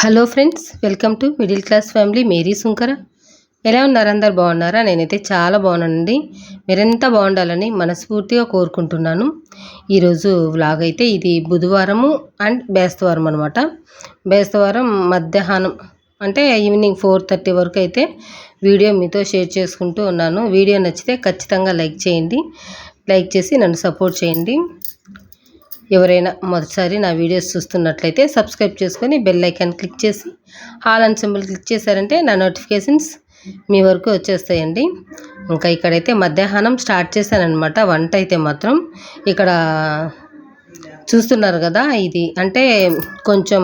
Hello friends welcome to middle class family. Mary Sunkara. ఎలా ఉన్నారు అందరు? బాగున్నారా? నేనైతే చాలా బాగున్నానండి. మీరెంత బాగుండాలని మనస్ఫూర్తిగా కోరుకుంటున్నాను. ఈరోజు వ్లాగ్ అయితే ఇది బుధవారము అండ్ బేస్తవారం అనమాట బేస్తవారం మధ్యాహ్నం అంటే ఈవినింగ్ ఫోర్ థర్టీ వరకు అయితే వీడియో మీతో షేర్ చేసుకుంటూ ఉన్నాను. వీడియో నచ్చితే ఖచ్చితంగా లైక్ చేయండి. లైక్ చేసి నన్ను సపోర్ట్ చేయండి. ఎవరైనా మొదటిసారి నా వీడియోస్ చూస్తున్నట్లయితే సబ్స్క్రైబ్ చేసుకొని బెల్ ఐకాన్ క్లిక్ చేసి హాల్ అండ్ సింబల్ క్లిక్ చేశారంటే నా నోటిఫికేషన్స్ మీ వరకు వచ్చేస్తాయండి. ఇంకా ఇక్కడైతే మధ్యాహ్నం స్టార్ట్ చేశానమాట వంట అయితే మాత్రం ఇక్కడ చూస్తున్నారు కదా ఇది. అంటే కొంచెం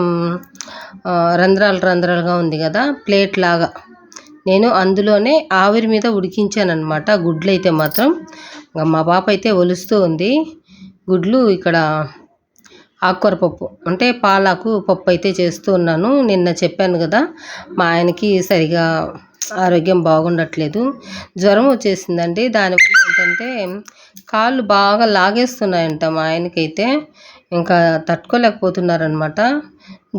రంధ్రాలు రంధ్రాలుగా ఉంది కదా ప్లేట్ లాగా. నేను అందులోనే ఆవిరి మీద ఉడికించానమాట గుడ్లు అయితే మాత్రం. మా పాప అయితే ఒలుస్తూ ఉంది. గుడ్లు ఇక్కడ ఆకుకూర పప్పు. అంటే పాలాకు పప్పు అయితే చేస్తూ ఉన్నాను. నిన్న చెప్పాను కదా మా ఆయనకి సరిగా ఆరోగ్యం బాగుండట్లేదు. జ్వరం వచ్చేసిందండి. దానివల్ల ఏంటంటే కాళ్ళు బాగా లాగేస్తున్నాయంట మా ఆయనకైతే. ఇంకా తట్టుకోలేకపోతున్నారనమాట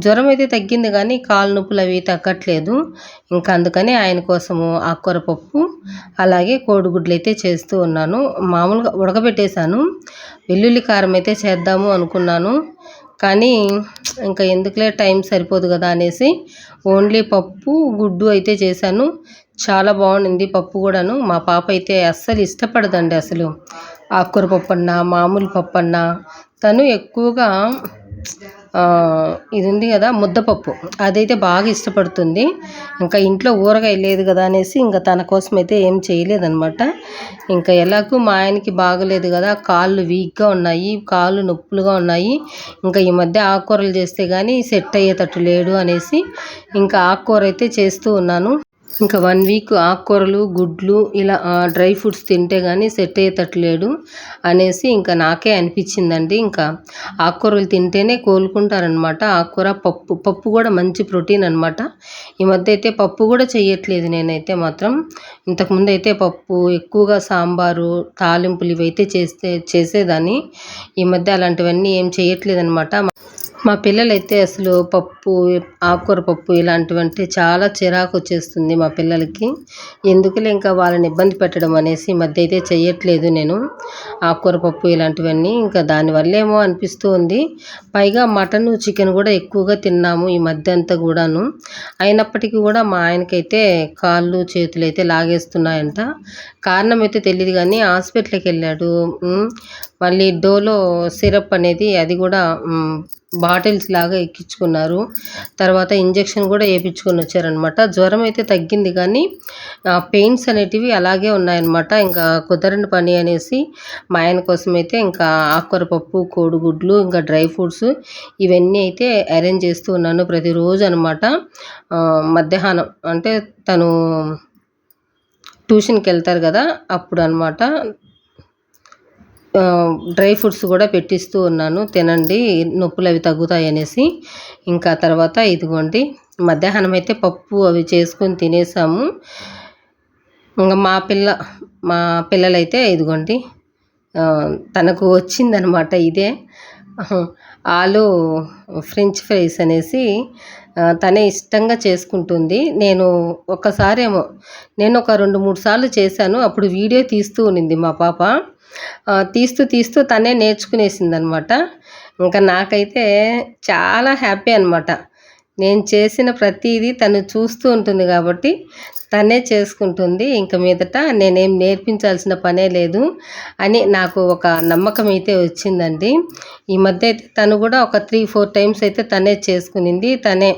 జ్వరం అయితే తగ్గింది కానీ కాలు నొప్పులు అవి తగ్గట్లేదు. ఇంకా అందుకని ఆయన కోసము ఆకుకూర పప్పు అలాగే కోడిగుడ్లు అయితే చేస్తూ ఉన్నాను. మామూలుగా ఉడకబెట్టేశాను. వెల్లుల్లి కారం అయితే చేద్దాము అనుకున్నాను. కానీ ఇంకా ఎందుకులే టైం సరిపోదు కదా అనేసి ఓన్లీ పప్పు గుడ్డు అయితే చేశాను. చాలా బాగుండింది పప్పు కూడాను. మా పాప అయితే అస్సలు ఇష్టపడదండి అసలు ఆకుకూర పప్పు అన్నా మామూలు పప్పు అన్నా తను ఎక్కువగా ఇది ఉంది కదా ముద్దపప్పు. అదైతే బాగా ఇష్టపడుతుంది. ఇంకా ఇంట్లో ఊరగాయ లేదు కదా అనేసి ఇంకా తన కోసం అయితే ఏం చేయలేదనమాట ఇంకా ఎలాగూ మా ఆయనకి బాగలేదు కదా కాళ్ళు వీక్గా ఉన్నాయి కాళ్ళు నొప్పులుగా ఉన్నాయి. ఇంకా ఈ మధ్య ఆకుకూరలు చేస్తే కానీ సెట్ అయ్యేటట్టు లేడు అనేసి ఇంకా ఆకుకూర అయితే చేస్తూ ఉన్నాను. ఇంకా వన్ వీక్ ఆకుకూరలు గుడ్లు ఇలా డ్రై ఫ్రూట్స్ తింటే కానీ సెట్ అయ్యేటట్లేడు అనేసి ఇంకా నాకే అనిపించిందండి. ఇంకా ఆకుకూరలు తింటేనే కోలుకుంటారనమాట ఆకుకూర పప్పు పప్పు కూడా మంచి ప్రోటీన్ అనమాట ఈ మధ్య అయితే పప్పు కూడా చేయట్లేదు నేనైతే మాత్రం. ఇంతకుముందు అయితే పప్పు ఎక్కువగా సాంబారు తాలింపులు ఇవైతే చేస్తే చేసేదాన్ని. ఈ మధ్య అలాంటివన్నీ ఏం చేయట్లేదు అనమాట మా పిల్లలైతే అసలు పప్పు ఆకుకూర పప్పు ఇలాంటివంటే చాలా చిరాకు వచ్చేస్తుంది మా పిల్లలకి. ఎందుకులే ఇంకా వాళ్ళని ఇబ్బంది పెట్టడం అనేసి ఈ మధ్య అయితే చేయట్లేదు నేను. ఆకుకూర పప్పు ఇలాంటివన్నీ ఇంకా దానివల్లేమో అనిపిస్తూ ఉంది. పైగా మటన్ చికెన్ కూడా ఎక్కువగా తిన్నాము ఈ మధ్య అంతా కూడాను. అయినప్పటికీ కూడా మా ఆయనకైతే కాళ్ళు చేతులు అయితే లాగేస్తున్నాయంట. కారణం అయితే తెలియదు కానీ హాస్పిటల్కి వెళ్ళాడు. మళ్ళీ డోలో సిరప్ అనేది అది కూడా బాటిల్స్ లాగా ఎక్కించుకున్నారు. తర్వాత ఇంజెక్షన్ కూడా వేయించుకొని వచ్చారనమాట జ్వరం అయితే తగ్గింది కానీ పెయిన్స్ అనేటివి అలాగే ఉన్నాయన్నమాట. ఇంకా కుదరని పని అనేసి మా ఆయన కోసం అయితే ఇంకా ఆకుకూర పప్పు కోడిగుడ్లు ఇంకా డ్రై ఫ్రూట్స్ ఇవన్నీ అయితే అరేంజ్ చేస్తూ ఉన్నాను ప్రతిరోజు అనమాట మధ్యాహ్నం అంటే తను ట్యూషన్కి వెళ్తారు కదా అప్పుడు అనమాట డ్రై ఫ్రూట్స్ కూడా పెట్టిస్తూ ఉన్నాను తినండి నొప్పులు అవి తగ్గుతాయి అనేసి. ఇంకా తర్వాత ఇదిగోండి మధ్యాహ్నం అయితే పప్పు అవి చేసుకొని తినేసాము. ఇంకా మా పిల్ల మా పిల్లలైతే ఇదిగోండి తనకు వచ్చిందనమాట ఇదే. ఆలు ఫ్రెంచ్ ఫ్రైస్ అనేసి తనే ఇష్టంగా చేసుకుంటుంది. నేను ఒకసారేమో నేను ఒక రెండు మూడు సార్లు చేశాను. అప్పుడు వీడియో తీస్తూ ఉన్నింది మా పాప. తీస్తూ తీస్తూ తనే నేర్చుకునేసింది అనమాట ఇంకా నాకైతే చాలా హ్యాపీ అనమాట. నేను చేసిన ప్రతిదీ తను చూస్తూ ఉంటుంది కాబట్టి తనే చేసుకుంటుంది. ఇంక మీదట నేనేం నేర్పించాల్సిన పనే లేదు అని నాకు ఒక నమ్మకం అయితే వచ్చిందండి. ఈ మధ్య అయితే తను కూడా ఒక త్రీ ఫోర్ టైమ్స్ అయితే తనే చేసుకునింది. తనే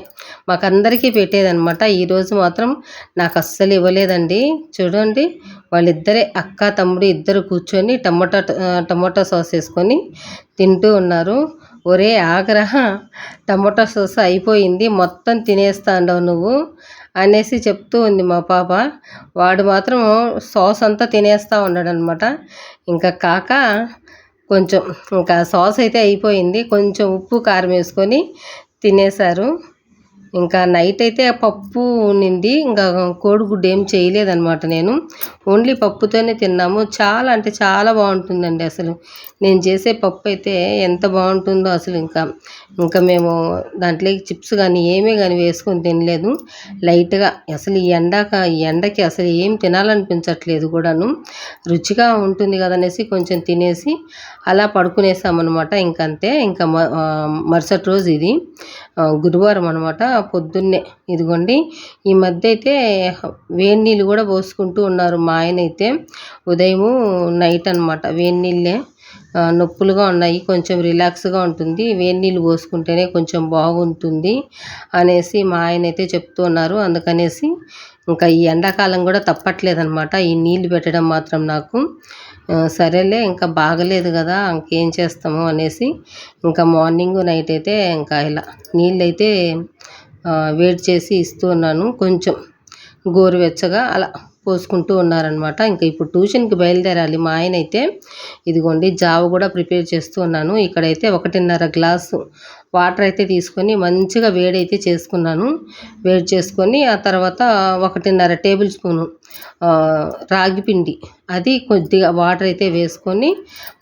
మాకందరికీ పెట్టేదనమాట ఈరోజు మాత్రం నాకు అస్సలు ఇవ్వలేదండి. చూడండి వాళ్ళిద్దరే అక్క తమ్ముడు ఇద్దరు కూర్చొని టమోటా ఆ, టమోటా సాస్ వేసుకొని తింటూ ఉన్నారు. ఒరే ఆగ్రహ టమోటా సాస్ అయిపోయింది మొత్తం తినేస్తాండవు నువ్వు. అనేసి చెప్తూ ఉంది మా పాప. వాడు మాత్రం సాస్ అంతా తినేస్తూ ఉన్నాడు అనమాట ఇంకా కాక కొంచెం ఇంకా సాస్ అయితే అయిపోయింది. కొంచెం ఉప్పు కారం వేసుకొని తినేశారు. ఇంకా నైట్ అయితే ఆ పప్పు ఉండింది. ఇంకా కోడిగుడ్డు ఏం చేయలేదనమాట నేను. ఓన్లీ పప్పుతోనే తిన్నాము. చాలా అంటే చాలా బాగుంటుందండి అసలు. నేను చేసే పప్పు అయితే ఎంత బాగుంటుందో అసలు ఇంకా. ఇంకా మేము దాంట్లోకి చిప్స్ కానీ ఏమీ కానీ వేసుకొని తినలేదు. లైట్గా అసలు ఈ ఎండాక ఈ ఎండకి అసలు ఏం తినాలనిపించట్లేదు కూడాను. రుచిగా ఉంటుంది కదనేసి కొంచెం తినేసి అలా పడుకునేసామన్నమాట. ఇంకంతే. ఇంకా మ- మరుసటి రోజు ఇది. గురువారం అనమాట పొద్దున్నే. ఇదిగోండి ఈ మధ్య అయితే వేడి నీళ్ళు కూడా పోసుకుంటూ ఉన్నారు మా ఆయన అయితే ఉదయము నైట్ అనమాట వేడి నీళ్ళే. నొప్పులుగా ఉన్నాయి కొంచెం రిలాక్స్గా ఉంటుంది. వేడి నీళ్ళు పోసుకుంటేనే కొంచెం బాగుంటుంది అనేసి మా ఆయన అయితే చెప్తూ ఉన్నారు. అందుకనేసి ఇంకా ఈ ఎండాకాలం కూడా తప్పట్లేదనమాట ఈ నీళ్ళు పెట్టడం మాత్రం నాకు. సరేలే ఇంకా బాగలేదు కదా ఇంకేం చేస్తాము అనేసి ఇంకా మార్నింగ్ నైట్ అయితే ఇంకా ఇలా నీళ్ళు అయితే వేడి చేసి ఇస్తూ ఉన్నాను. కొంచెం గోరువెచ్చగా అలా పోసుకుంటూ ఉన్నారనమాట ఇంకా ఇప్పుడు ట్యూషన్కి బయలుదేరాలి. మా ఆయన అయితే ఇదిగోండి జావ కూడా ప్రిపేర్ చేస్తూ ఉన్నాను. ఇక్కడైతే ఒకటిన్నర గ్లాసు వాటర్ అయితే తీసుకొని మంచిగా వేడి అయితే చేసుకున్నాను. వేడి చేసుకొని ఆ తర్వాత ఒకటిన్నర టేబుల్ స్పూను రాగి పిండి. అది కొద్దిగా వాటర్ అయితే వేసుకొని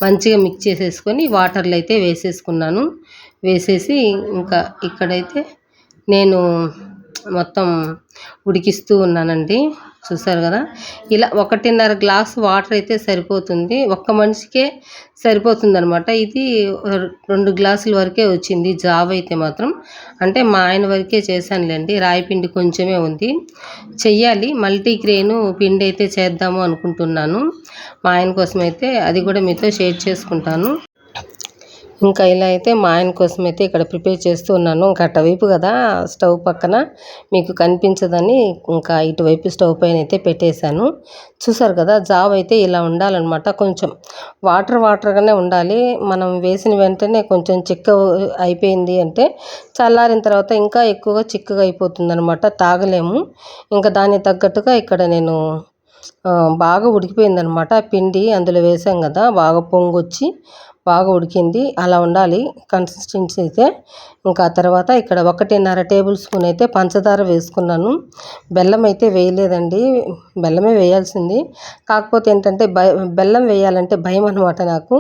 మంచిగా మిక్స్ చేసేసుకొని వాటర్లో అయితే వేసేసుకున్నాను. వేసేసి ఇంకా ఇక్కడైతే నేను మొత్తం ఉడికిస్తూ ఉన్నానండి. చూసారు కదా? ఇలా ఒకటిన్నర గ్లాస్ వాటర్ అయితే సరిపోతుంది. ఒక్క మనిషికే సరిపోతుంది అనమాట ఇది రెండు గ్లాసుల వరకే వచ్చింది. జాబ్ అయితే మాత్రం. అంటే మా ఆయన వరకే చేశానులేండి. రాయి పిండి కొంచెమే ఉంది. చెయ్యాలి. మల్టీగ్రెయిన్ పిండి అయితే చేద్దాము అనుకుంటున్నాను. మా ఆయన కోసం అయితే అది కూడా మీతో షేర్ చేసుకుంటాను. ఇంకా ఇలా అయితే మా ఆయన కోసం అయితే ఇక్కడ ప్రిపేర్ చేస్తూ ఉన్నాను. ఇంకా అటువైపు కదా స్టవ్ పక్కన మీకు కనిపించదని ఇంకా ఇటువైపు స్టవ్ పైన అయితే పెట్టేశాను. చూసారు కదా జావ్ అయితే ఇలా ఉండాలన్నమాట. కొంచెం వాటర్ వాటర్గానే ఉండాలి. మనం వేసిన వెంటనే కొంచెం చిక్క అయిపోయింది అంటే చల్లారిన తర్వాత ఇంకా ఎక్కువగా చిక్కగా అయిపోతుంది అనమాట తాగలేము. ఇంకా దానికి తగ్గట్టుగా ఇక్కడ నేను బాగా ఉడికిపోయిందనమాట పిండి అందులో వేసాం కదా బాగా పొంగొచ్చి బాగా ఉడికింది. అలా ఉండాలి. కన్సిస్టెన్సీ అయితే ఇంకా తర్వాత ఇక్కడ ఒకటిన్నర టేబుల్ స్పూన్ అయితే పంచదార వేసుకున్నాను. బెల్లం అయితే వేయలేదండి. బెల్లమే వేయాల్సింది. కాకపోతే ఏంటంటే భయ బెల్లం వేయాలంటే భయం అనమాట నాకు.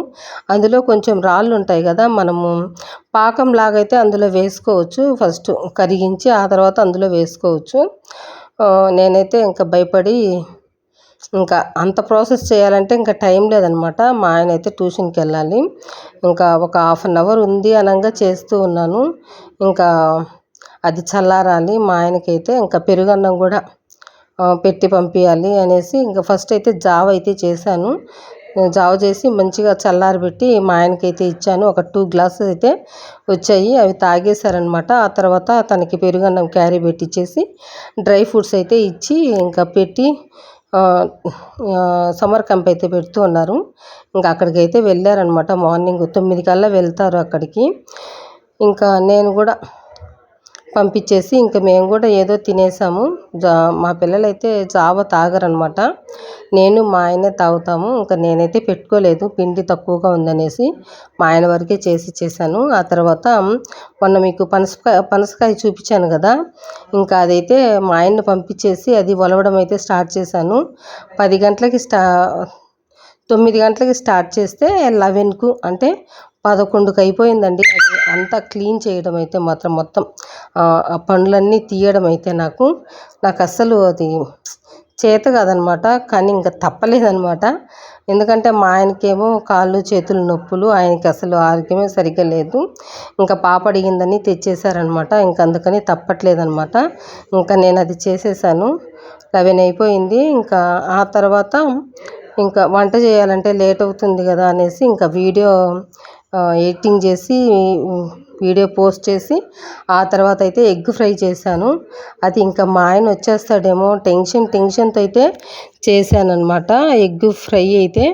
అందులో కొంచెం రాళ్ళు ఉంటాయి కదా మనము పాకం లాగైతే అందులో వేసుకోవచ్చు. ఫస్ట్ కరిగించి ఆ తర్వాత అందులో వేసుకోవచ్చు. నేనైతే ఇంకా భయపడి ఇంకా అంత ప్రాసెస్ చేయాలంటే ఇంకా టైం లేదనమాట. మా ఆయన అయితే ట్యూషన్కి వెళ్ళాలి. ఇంకా ఒక హాఫ్ అన్ అవర్ ఉంది అనగా చేస్తూ ఉన్నాను. ఇంకా అది చల్లారాలి. మా ఆయనకైతే ఇంకా పెరుగన్నం కూడా పెట్టి పంపించాలి అనేసి ఇంకా ఫస్ట్ అయితే జావ అయితే చేశాను. జావ చేసి మంచిగా చల్లారబెట్టి మా ఆయనకైతే ఇచ్చాను. ఒక టూ గ్లాసెస్ అయితే వచ్చాయి. అవి తాగేశారనమాట. ఆ తర్వాత తనకి పెరుగన్నం క్యారీ పెట్టించేసి డ్రై ఫ్రూట్స్ అయితే ఇచ్చి ఇంకా పెట్టి సమ్మర్ క్యాంప్ అయితే పెడుతూ ఉన్నారు. ఇంకా అక్కడికి అయితే వెళ్ళారనమాట మార్నింగ్ తొమ్మిది కల్లా వెళ్తారు అక్కడికి. ఇంకా నేను కూడా పంపించేసి ఇంకా మేము కూడా ఏదో తినేసాము. జా మా పిల్లలైతే జావ తాగరనమాట. నేను మా ఆయనే తాగుతాము. ఇంకా నేనైతే పెట్టుకోలేదు. పిండి తక్కువగా ఉందనేసి మా ఆయన వరకే చేసి చేశాను. ఆ తర్వాత మొన్న మీకు పనసకాయ పనసకాయ చూపించాను కదా. ఇంకా అదైతే మా ఆయన్ని పంపించేసి అది ఒలవడం అయితే స్టార్ట్ చేశాను. పది గంటలకి స్టా తొమ్మిది గంటలకి స్టార్ట్ చేస్తే లెవెన్కు అంటే పదకొండుకి అయిపోయిందండి అది అంతా క్లీన్ చేయడం అయితే మాత్రం మొత్తం ఆ పండ్లన్నీ తీయడం అయితే నాకు నాకు అస్సలు అది చేత కాదనమాట. కానీ ఇంకా తప్పలేదనమాట. ఎందుకంటే మా ఆయనకేమో కాళ్ళు చేతులు నొప్పులు ఆయనకి అసలు ఆరోగ్యమే సరిగ్గా లేదు. ఇంకా పాప అడిగిందని తెచ్చేసారనమాట ఇంకా అందుకని తప్పట్లేదనమాట. ఇంకా నేను అది చేసేసాను లెవెన్ అయిపోయింది. ఇంకా ఆ తర్వాత ఇంకా వంట చేయాలంటే లేట్ అవుతుంది కదా అనేసి ఇంకా వీడియో ఎడిటింగ్ చేసి వీడియో పోస్ట్ చేసి ఆ తర్వాత అయితే ఎగ్ ఫ్రై చేశాను. అది ఇంకా మా ఆయన వచ్చేస్తాడేమో టెన్షన్ టెన్షన్తో అయితే చేశానన్నమాట ఎగ్ ఫ్రై అయితే.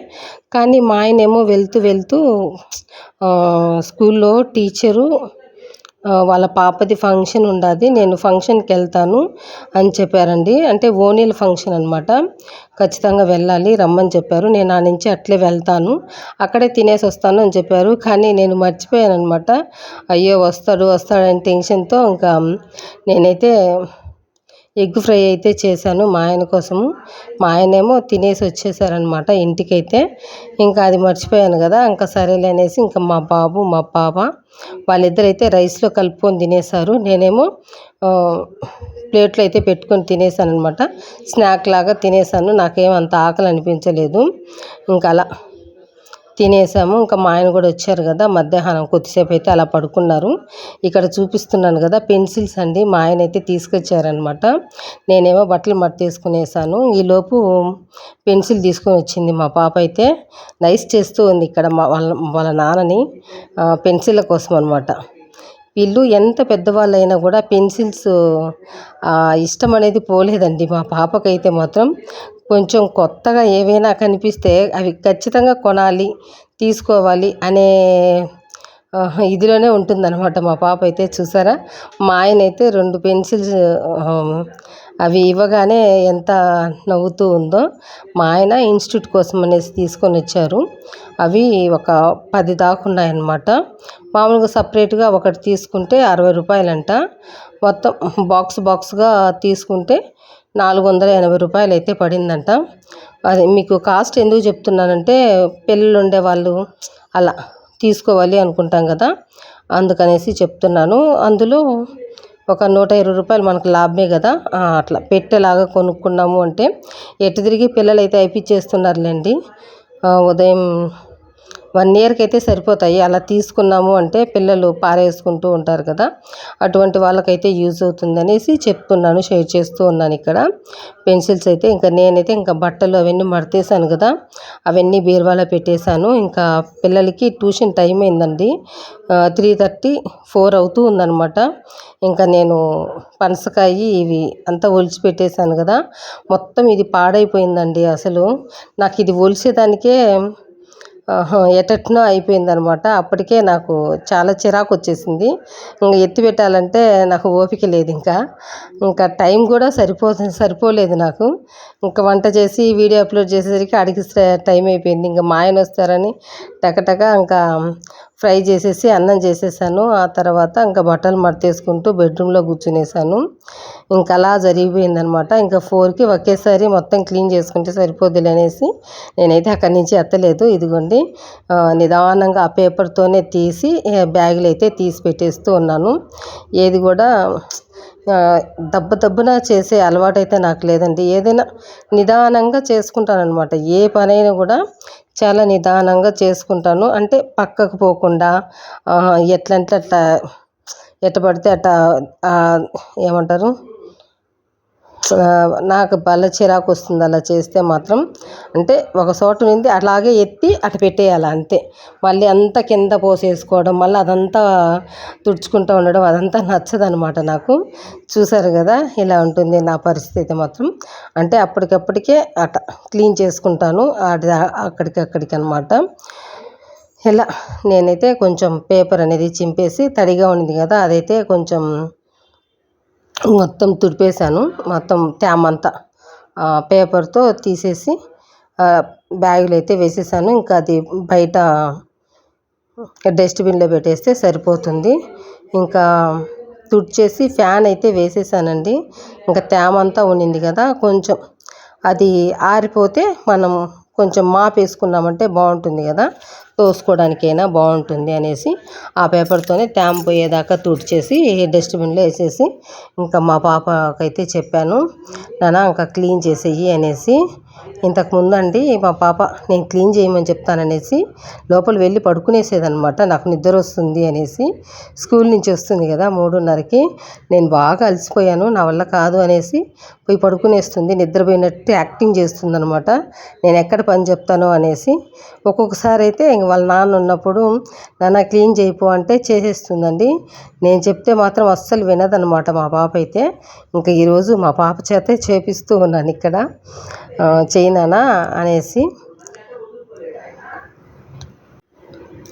కానీ మా ఆయన ఏమో వెళ్తూ వెళ్తూ స్కూల్లో టీచరు వాళ్ళ పాపది ఫంక్షన్ ఉండాది నేను ఫంక్షన్కి వెళ్తాను అని చెప్పారండి. అంటే ఓనీల ఫంక్షన్ అనమాట ఖచ్చితంగా వెళ్ళాలి రమ్మని చెప్పారు. నేను ఆ నుంచి అట్లే వెళ్తాను. అక్కడే తినేసి వస్తాను అని చెప్పారు. కానీ నేను మర్చిపోయాను అనమాట అయ్యో వస్తాడు వస్తాడని టెన్షన్తో ఇంకా నేనైతే ఎగ్ ఫ్రై అయితే చేశాను మా ఆయన కోసము మా ఆయనేమో తినేసి వచ్చేసారనమాట ఇంటికైతే. ఇంకా అది మర్చిపోయాను కదా ఇంకా సరేలే అనేసి ఇంకా మా బాబు మా పాప వాళ్ళిద్దరైతే రైస్లో కలుపుకొని తినేశారు. నేనేమో ప్లేట్లు అయితే పెట్టుకొని తినేసాను అనమాట స్నాక్ లాగా తినేసాను నాకేం అంత ఆకలి అనిపించలేదు. ఇంకా అలా తినేసాము. ఇంకా మా ఆయన కూడా వచ్చారు కదా మధ్యాహ్నం కొద్దిసేపు అయితే అలా పడుకున్నారు. ఇక్కడ చూపిస్తున్నాను కదా పెన్సిల్స్ అండి మా ఆయన అయితే తీసుకొచ్చారనమాట నేనేమో బట్టలు మట్టేసుకునేసాను ఈలోపు పెన్సిల్ తీసుకొని వచ్చింది మా పాప అయితే. నైస్ చేస్తూ ఉంది ఇక్కడ మా వాళ్ళ వాళ్ళ నాన్నని పెన్సిల్ పెన్సిళ్ళ కోసం అనమాట వీళ్ళు ఎంత పెద్దవాళ్ళైనా కూడా పెన్సిల్స్ ఆ, ఇష్టం అనేది పోలేదండి. మా పాపకైతే మాత్రం కొంచెం కొత్తగా ఏవైనా కనిపిస్తే అవి ఖచ్చితంగా కొనాలి తీసుకోవాలి అనే ఇదిలోనే ఉంటుందన్నమాట మా పాప అయితే చూసారా? మా ఆయన అయితే రెండు పెన్సిల్స్ అవి ఇవ్వగానే ఎంత నవ్వుతూ ఉందో మా ఆయన ఇన్స్టిట్యూట్ కోసం అనేసి తీసుకొని వచ్చారు. అవి ఒక పది దాకా ఉన్నాయన్నమాట. మామూలుగా సపరేట్గా ఒకటి తీసుకుంటే అరవై రూపాయలంట. మొత్తం బాక్స్ బాక్స్గా తీసుకుంటే నాలుగు వందల ఎనభై రూపాయలు అయితే పడిందంట. అది మీకు కాస్ట్ ఎందుకు చెప్తున్నానంటే పిల్లలు ఉండేవాళ్ళు అలా తీసుకోవాలి అనుకుంటాం కదా. అందుకనేసి చెప్తున్నాను. అందులో ఒక నూట ఇరవై రూపాయలు మనకు లాభమే కదా. అట్లా పెట్టేలాగా కొనుక్కున్నాము అంటే ఎటు తిరిగి పిల్లలు అయితే అయిపించేస్తున్నారులేండి ఉదయం వన్ ఇయర్కి అయితే సరిపోతాయి. అలా తీసుకున్నాము అంటే పిల్లలు పారేసుకుంటూ ఉంటారు కదా అటువంటి వాళ్ళకైతే యూజ్ అవుతుందనేసి చెప్తున్నాను షేర్ చేస్తూ ఉన్నాను ఇక్కడ. పెన్సిల్స్ అయితే ఇంకా నేనైతే ఇంకా బట్టలు అవన్నీ మడతేసాను కదా అవన్నీ బీరువాలో పెట్టేశాను. ఇంకా పిల్లలకి ట్యూషన్ టైం అయిందండి. త్రీ థర్టీ ఫోర్ అవుతూ ఉందన్నమాట. ఇంకా నేను పనసకాయ ఇవి అంతా ఒలిచి పెట్టేశాను కదా మొత్తం ఇది పాడైపోయిందండి అసలు. నాకు ఇది ఒలిసేదానికే ఎటెట్నో అయిపోయిందనమాట. అప్పటికే నాకు చాలా చిరాకు వచ్చేసింది. ఇంకా ఎత్తి పెట్టాలంటే నాకు ఓపిక లేదు ఇంకా. ఇంకా టైం కూడా సరిపో సరిపోలేదు నాకు. ఇంకా వంట చేసి వీడియో అప్లోడ్ చేసేసరికి అడిగి టైం అయిపోయింది. ఇంకా మా ఆయన వస్తారని టకటక ఇంకా ఫ్రై చేసేసి అన్నం చేసేసాను. ఆ తర్వాత ఇంకా బట్టలు మడతేసుకుంటూ బెడ్రూమ్లో కూర్చునేసాను. ఇంకా అలా జరిగిపోయిందనమాట. ఇంకా ఫోర్కి ఒకేసారి మొత్తం క్లీన్ చేసుకుంటే సరిపోద్దులే అనేసి నేనైతే అక్కడి నుంచి ఎత్తలేదు. ఇదిగోండి నిదానంగా ఆ పేపర్తోనే తీసి బ్యాగులు అయితే తీసి పెట్టేస్తూ ఉన్నాను. ఏది కూడా ఆ, దెబ్బ దెబ్బన చేసే అలవాటు అయితే నాకు లేదండి. ఏదైనా నిదానంగా చేసుకుంటాను అనమాట ఏ పనైనా కూడా చాలా నిదానంగా చేసుకుంటాను. అంటే పక్కకు పోకుండా ఎట్లంటే అట్లా ఎట్ట పడితే అట్ట ఏమంటారు? నాకు భలే చిరాకు వస్తుంది అలా చేస్తే మాత్రం. అంటే ఒక చోట నుండి అలాగే ఎత్తి అటు పెట్టేయాలి అంతే. మళ్ళీ అంతా కింద పోసేసుకోవడం మళ్ళీ అదంతా తుడుచుకుంటూ ఉండడం అదంతా నచ్చదనమాట నాకు. చూసారు కదా ఇలా ఉంటుంది నా పరిస్థితి మాత్రం. అంటే అప్పటికప్పటికే అట క్లీన్ చేసుకుంటాను అది అక్కడికి అక్కడికి అనమాట ఇలా నేనైతే కొంచెం పేపర్ అనేది చింపేసి తడిగా ఉంది కదా అదైతే కొంచెం మొత్తం తుడిపేసాను మొత్తం తేమ అంతా పేపర్తో తీసేసి బ్యాగులు బ్యాగులో అయితే వేసేసాను. ఇంకా అది బయట డస్ట్బిన్లో పెట్టేస్తే సరిపోతుంది. ఇంకా తుడిచేసి ఫ్యాన్ అయితే వేసేసానండి. ఇంకా తేమ అంతా ఉండింది కదా కొంచెం అది ఆరిపోతే మనం కొంచెం మాప్ వేసుకున్నామంటే బాగుంటుంది కదా. తోసుకోవడానికైనా బాగుంటుంది అనేసి ఆ పేపర్తోనే తేమ పోయేదాకా తుడిచేసి డస్ట్బిన్లో వేసేసి ఇంకా మా పాపకైతే చెప్పాను నాన్న ఇంకా క్లీన్ చేసేయి అనేసి. ఇంతకుముందు అండి మా పాప నేను క్లీన్ చేయమని చెప్తాననేసి లోపల వెళ్ళి పడుకునేసేదనమాట నాకు నిద్ర వస్తుంది అనేసి. స్కూల్ నుంచి వస్తుంది కదా మూడున్నరకి నేను బాగా అలసిపోయాను నా వల్ల కాదు అనేసి పోయి పడుకునేస్తుంది నిద్రపోయినట్టు యాక్టింగ్ చేస్తుంది అనమాట నేను ఎక్కడ పని చెప్తాను అనేసి ఒక్కొక్కసారి అయితే ఇంక వాళ్ళ నాన్న ఉన్నప్పుడు నాన్న క్లీన్ చేయిపో అంటే చేసేస్తుందండి. నేను చెప్తే మాత్రం అస్సలు వినదనమాట మా పాప అయితే. ఇంకా ఈరోజు మా పాప చేతే చేపిస్తూ ఉన్నాను ఇక్కడ. చేయనానా అనేసి.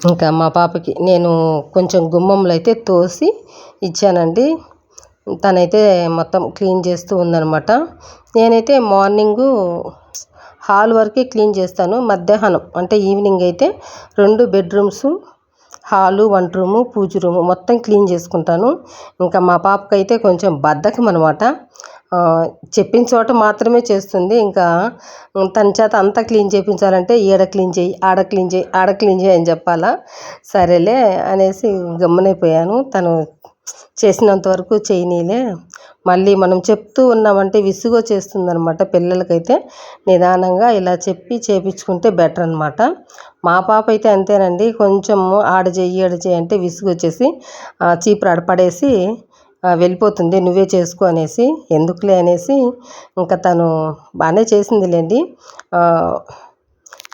ఇంకా మా పాపకి నేను కొంచెం గుమ్మంలో అయితే తోసి ఇచ్చానండి. తనైతే మొత్తం క్లీన్ చేస్తూ ఉందనమాట నేనైతే మార్నింగు హాల్ వరకే క్లీన్ చేస్తాను. మధ్యాహ్నం అంటే ఈవినింగ్ అయితే రెండు బెడ్రూమ్స్ హాలు వంట రూము పూజ రూము మొత్తం క్లీన్ చేసుకుంటాను. ఇంకా మా పాపకైతే కొంచెం బద్ధకం అనమాట చెప్పిన చోట మాత్రమే చేస్తుంది. ఇంకా తన చేత అంతా క్లీన్ చేయించాలంటే ఈడ క్లీన్ చేయి ఆడ క్లీన్ చేయి ఆడ క్లీన్ చేయి అని చెప్పాలా. సరేలే అనేసి గమ్మునైపోయాను. తను చేసినంత వరకు చేయనీలే. మళ్ళీ మనం చెప్తూ ఉన్నామంటే విసుగో చేస్తుంది అనమాట పిల్లలకైతే. నిదానంగా ఇలా చెప్పి చేపించుకుంటే బెటర్ అనమాట మా పాప అయితే అంతేనండి. కొంచెం ఆడ చెయ్యి ఆడ చెయ్యి అంటే విసుగు వచ్చేసి చీపురు పడేసి వెళ్ళిపోతుంది. నువ్వే చేసుకో అనేసి ఎందుకులే అనేసి ఇంకా తను బాగానే చేసిందిలేండి.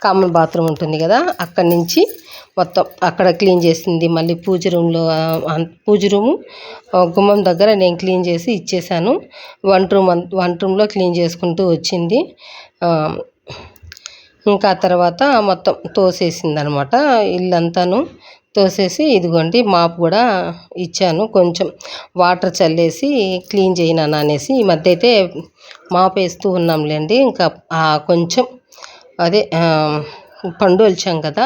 కామన్ బాత్రూమ్ ఉంటుంది కదా అక్కడి నుంచి మొత్తం అక్కడ క్లీన్ చేసింది. మళ్ళీ పూజ రూమ్లో పూజ రూము గుమ్మం దగ్గర నేను క్లీన్ చేసి ఇచ్చేసాను. వంట రూమ్ వంట రూమ్లో క్లీన్ చేసుకుంటూ వచ్చింది. ఇంకా తర్వాత మొత్తం తోసేసింది అనమాట ఇల్లంతాను తోసేసి ఇదిగోండి మాప్ కూడా ఇచ్చాను. కొంచెం వాటర్ చల్లేసి క్లీన్ చేయను అనేసి ఈ మధ్య అయితే మాప్ వేస్తూ ఉన్నాంలేండి. ఇంకా కొంచెం అదే పండు వచ్చాం కదా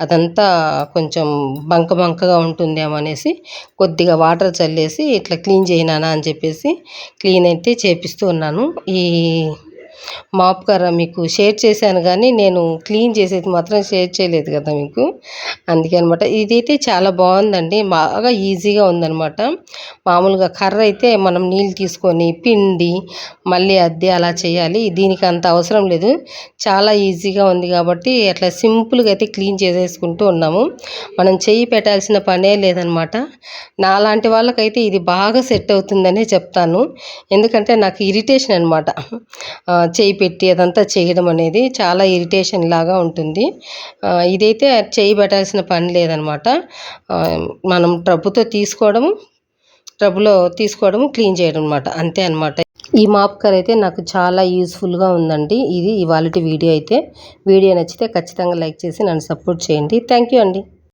అదంతా కొంచెం బంక బంకగా ఉంటుందేమో అనేసి కొద్దిగా వాటర్ చల్లేసి ఇట్లా క్లీన్ చేయనా అని చెప్పేసి క్లీన్ అయితే చేపిస్తూ ఉన్నాను. ఈ మాప్ కర్ర మీకు షేర్ చేశాను కానీ నేను క్లీన్ చేసేది మాత్రం షేర్ చేయలేదు కదా మీకు. అందుకే అనమాట ఇదైతే చాలా బాగుందండి. బాగా ఈజీగా ఉందనమాట మామూలుగా కర్ర అయితే మనం నీళ్ళు తీసుకొని పిండి మళ్ళీ అద్దె అలా చేయాలి. దీనికి అంత అవసరం లేదు. చాలా ఈజీగా ఉంది కాబట్టి అట్లా సింపుల్గా అయితే క్లీన్ చేసేసుకుంటూ ఉన్నాము. మనం చేయి పెట్టాల్సిన పనే లేదనమాట నాలాంటి వాళ్ళకైతే ఇది బాగా సెట్ అవుతుందనే చెప్తాను. ఎందుకంటే నాకు ఇరిటేషన్ అనమాట చేయి పెట్టి అదంతా చేయడం అనేది చాలా ఇరిటేషన్ లాగా ఉంటుంది. ఇదైతే చేయి పెట్టాల్సిన పని లేదనమాట. మనం ట్రబ్బుతో తీసుకోవడము ట్రబ్బులో తీసుకోవడము క్లీన్ చేయడం అనమాట అంతే అనమాట ఈ మాప్ కర్ అయితే నాకు చాలా యూస్ఫుల్గా ఉందండి. ఇది ఇవాళ వీడియో అయితే. వీడియో నచ్చితే ఖచ్చితంగా లైక్ చేసి నన్ను సపోర్ట్ చేయండి. థ్యాంక్ యూ అండి.